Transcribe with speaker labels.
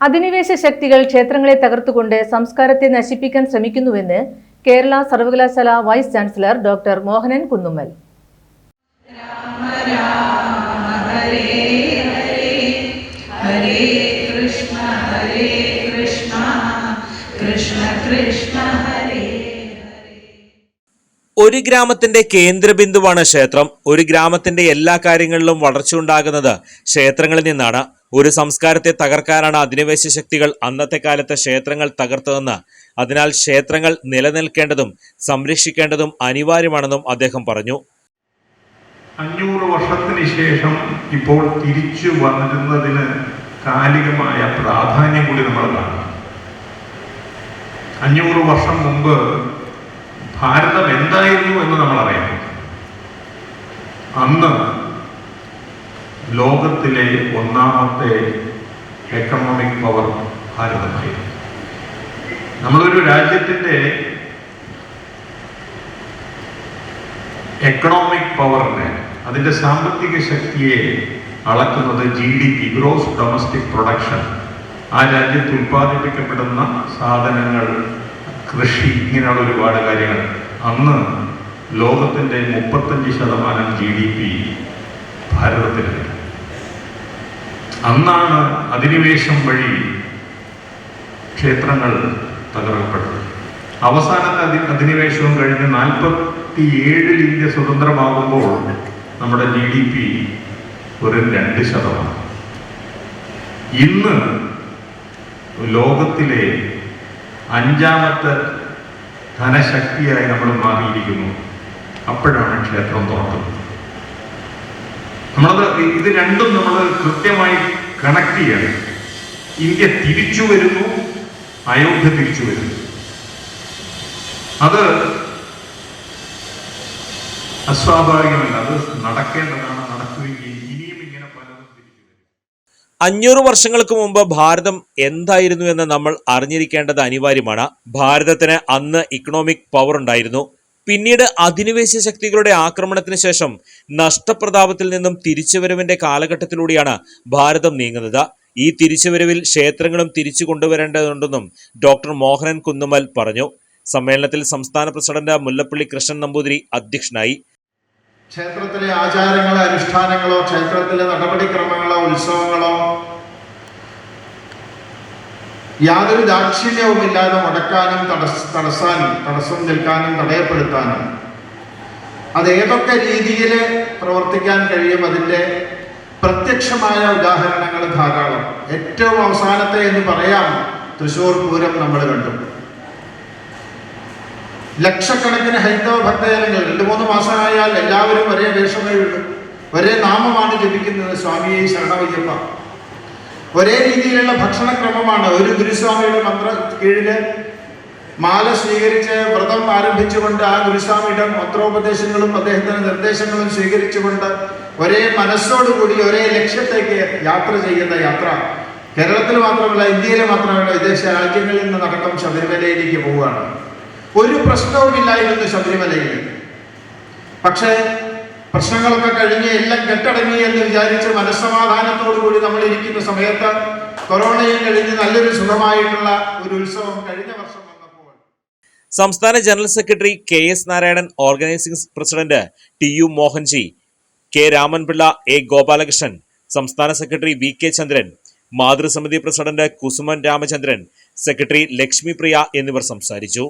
Speaker 1: അധിനിവേശ ശക്തികൾ ക്ഷേത്രങ്ങളെ തകർത്തുകൊണ്ട് സംസ്കാരത്തെ നശിപ്പിക്കാൻ ശ്രമിക്കുന്നുവെന്ന് കേരള സർവകലാശാല vice chancellor doctor Mohanan Kunnummal.
Speaker 2: ഒരു ഗ്രാമത്തിന്റെ കേന്ദ്രബിന്ദുവാണ് ക്ഷേത്രം. ഒരു ഗ്രാമത്തിന്റെ എല്ലാ കാര്യങ്ങളിലും വളർച്ച ഉണ്ടാകുന്നത് ക്ഷേത്രങ്ങളിൽ നിന്നാണ്. ഒരു സംസ്കാരത്തെ തകർക്കാനാണ് അധിനിവേശ ശക്തികൾ അന്നത്തെ കാലത്തെ ക്ഷേത്രങ്ങൾ തകർത്തതെന്ന്. അതിനാൽ ക്ഷേത്രങ്ങൾ നിലനിൽക്കേണ്ടതും സംരക്ഷിക്കേണ്ടതും അനിവാര്യമാണെന്നും അദ്ദേഹം പറഞ്ഞു.
Speaker 3: അഞ്ഞൂറ് വർഷത്തിന് ശേഷം ഇപ്പോൾ തിരിച്ചു വന്നിരുന്നതിന് കാലികമായ പ്രാധാന്യം കൂടി നമ്മൾ കാണണം അഞ്ഞൂറ് വർഷം മുമ്പ് ഭാരതം എന്തായിരുന്നു എന്ന് നമ്മൾ അറിയണം അന്ന് ലോകത്തിലെ ഒന്നാമത്തെ എക്കണോമിക് പവർ ഭാരതമായിരുന്നു. നമ്മളൊരു രാജ്യത്തിന്റെ എക്കണോമിക് പവറിനെ അതിന്റെ സാമ്പത്തിക ശക്തിയെ അളക്കുന്നത് G D P gross domestic production ആ രാജ്യത്ത് ഉൽപ്പാദിപ്പിക്കപ്പെടുന്ന സാധനങ്ങൾ കൃഷി ഇങ്ങനെയുള്ള ഒരുപാട് കാര്യങ്ങൾ. അന്ന് ലോകത്തിന്റെ മുപ്പത്തഞ്ച് ശതമാനം ജി ഡി പി ഭാരതത്തിൽ അന്നാണ് അധിനിവേശം വഴി ക്ഷേത്രങ്ങൾ തകർക്കപ്പെട്ടത്. അവസാനത്തെ അധി അധിനിവേശവും കഴിഞ്ഞ് നാൽപ്പത്തി ഏഴിൽ ഇന്ത്യ സ്വതന്ത്രമാകുമ്പോൾ നമ്മുടെ ജി ഡി പി വെറും രണ്ട് ശതമാനം. ഇന്ന് ലോകത്തിലെ അഞ്ചാമത്തെ ധനശക്തിയായി നമ്മൾ മാറിയിരിക്കുന്നു. അപ്പോഴാണ് ക്ഷേത്രം തുറക്കുന്നത് നമ്മളത് ഇത് രണ്ടും നമ്മൾ കൃത്യമായി കണക്ട് ചെയ്യണം. ഇന്ത്യ തിരിച്ചു വരുന്നു അയോധ്യ തിരിച്ചു വരുന്നു. അത് അസ്വാഭാവികമല്ല അത് നടക്കേണ്ടതാണ് നടക്കുകയും
Speaker 2: അഞ്ഞൂറ് വർഷങ്ങൾക്ക് മുമ്പ് ഭാരതം എന്തായിരുന്നു എന്ന് നമ്മൾ അറിഞ്ഞിരിക്കേണ്ടത് അനിവാര്യമാണ്. ഭാരതത്തിന് അന്ന് ഇക്കണോമിക് പവർ ഉണ്ടായിരുന്നു. പിന്നീട് അധിനിവേശ ശക്തികളുടെ ആക്രമണത്തിന് ശേഷം നഷ്ടപ്രതാപത്തിൽ നിന്നും തിരിച്ചുവരവിന്റെ കാലഘട്ടത്തിലൂടെയാണ് ഭാരതം നീങ്ങുന്നത്. ഈ തിരിച്ചുവരവിൽ ക്ഷേത്രങ്ങളും തിരിച്ചു കൊണ്ടുവരേണ്ടതുണ്ടെന്നും ഡോക്ടർ മോഹനൻ കുന്നുമൽ പറഞ്ഞു. സമ്മേളനത്തിൽ സംസ്ഥാന പ്രസിഡന്റ് മുല്ലപ്പള്ളി കൃഷ്ണൻ നമ്പൂതിരി അധ്യക്ഷനായി.
Speaker 4: ക്ഷേത്രത്തിലെ ആചാരങ്ങളോ അനുഷ്ഠാനങ്ങളോ ക്ഷേത്രത്തിലെ നടപടിക്രമങ്ങളോ ഉത്സവങ്ങളോ? യാതൊരു ദാക്ഷിണ്യവുമില്ലാതെ മുടക്കാനും തടസ് തടസ്സാനും തടസ്സം നിൽക്കാനും തടയപ്പെടുത്താനും. അത് ഏതൊക്കെ രീതിയിൽ പ്രവർത്തിക്കാൻ കഴിയും അതിന്റെ പ്രത്യക്ഷമായ ഉദാഹരണങ്ങൾ ധാരാളം. ഏറ്റവും അവസാനത്തെ എന്ന് പറയാം തൃശൂർ പൂരം നമ്മൾ കണ്ടു. ലക്ഷക്കണക്കിന് ഹൈന്ദവ ഭക്തജനങ്ങൾ രണ്ടു മൂന്ന് മാസമായാൽ എല്ലാവരും ഒരേ വേഷമേ ഉള്ളൂ. ഒരേ നാമമാണ് ജപിക്കുന്നത് സ്വാമിയെ ശരണവയ്യപ്പ ഒരേ രീതിയിലുള്ള ഭക്ഷണക്രമമാണ് ഒരു ഗുരുസ്വാമിയുടെ മന്ത്ര കീഴിൽ മാല സ്വീകരിച്ച് വ്രതം ആരംഭിച്ചുകൊണ്ട് ആ ഗുരുസ്വാമിയുടെ മന്ത്രോപദേശങ്ങളും അദ്ദേഹത്തിന്റെ നിർദ്ദേശങ്ങളും സ്വീകരിച്ചുകൊണ്ട് ഒരേ മനസ്സോടുകൂടി ഒരേ ലക്ഷ്യത്തേക്ക് യാത്ര ചെയ്യുന്ന യാത്ര. കേരളത്തിൽ മാത്രമല്ല ഇന്ത്യയിൽ മാത്രമല്ല വിദേശ രാജ്യങ്ങളിൽ നിന്ന് നടക്കം ശബരിമലയിലേക്ക് പോവുകയാണ്. ഒരു പ്രശ്നവുമില്ലായിരുന്നു ശബരിമലയിൽ പക്ഷേ പ്രശ്നങ്ങളൊക്കെ കഴിഞ്ഞ് എല്ലാം കെട്ടടങ്ങി എന്ന് വിചാരിച്ച് മനസ്സമാധാനത്തോടു കൂടി നമ്മൾ ഇരിക്കുന്ന സമയത്ത് കൊറോണയും കഴിഞ്ഞ് നല്ലൊരു സുഖമായിട്ടുള്ള ഒരു ഉത്സവം കഴിഞ്ഞ വർഷം
Speaker 2: സംസ്ഥാന general secretary K S Narayanan organising president T U Mohanji K Ramanpillai A Gopalakrishnan സംസ്ഥാന സെക്രട്ടറി വി കെ ചന്ദ്രൻ മാതൃസമിതി പ്രസിഡന്റ് കുസുമൻ രാമചന്ദ്രൻ സെക്രട്ടറി ലക്ഷ്മി പ്രിയ എന്നിവർ സംസാരിച്ചു.